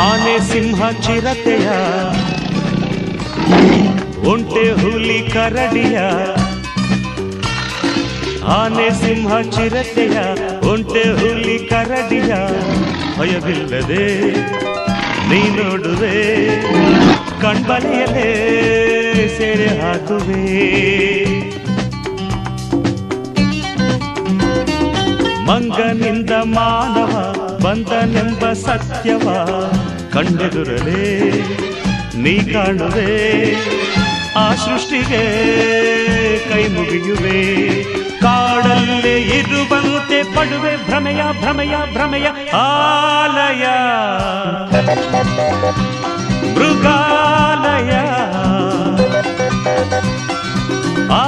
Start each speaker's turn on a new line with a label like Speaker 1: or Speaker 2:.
Speaker 1: ಆನೆ ಸಿಂಹ ಚಿರತೆಯ, ಒಂಟೆ ಹುಲಿ ಕರಡಿಯ, ಆನೆ ಸಿಂಹ ಚಿರತೆಯ, ಒಂಟೆ ಹುಲಿ ಕರಡಿಯ. ಭಯವಿಲ್ಲದೆ ನೀ ನೋಡುವೆ ಕಣ್ಬಲೆಯಲೇ ಸೆರೆ ಹಾಕುವೆ. ಮಂಗನಿಂದ ಮಾನವ ಬಂದನೆಂಬ ಸತ್ಯವ ಕಂಡೆದುರಲೇ ನೀ ಕಾಣುವೆ ಆ ಸೃಷ್ಟಿಗೆ ಕೈ ಮುಗಿಯುವೆ ಕಾಡಲ್ಲೇ ಇರುವಂತೆ ಪಡುವೆ ಭ್ರಮೆಯ ಭ್ರಮೆಯ ಭ್ರಮೆಯ ಆಲಯ ಮೃಗಾಲಯ ಆ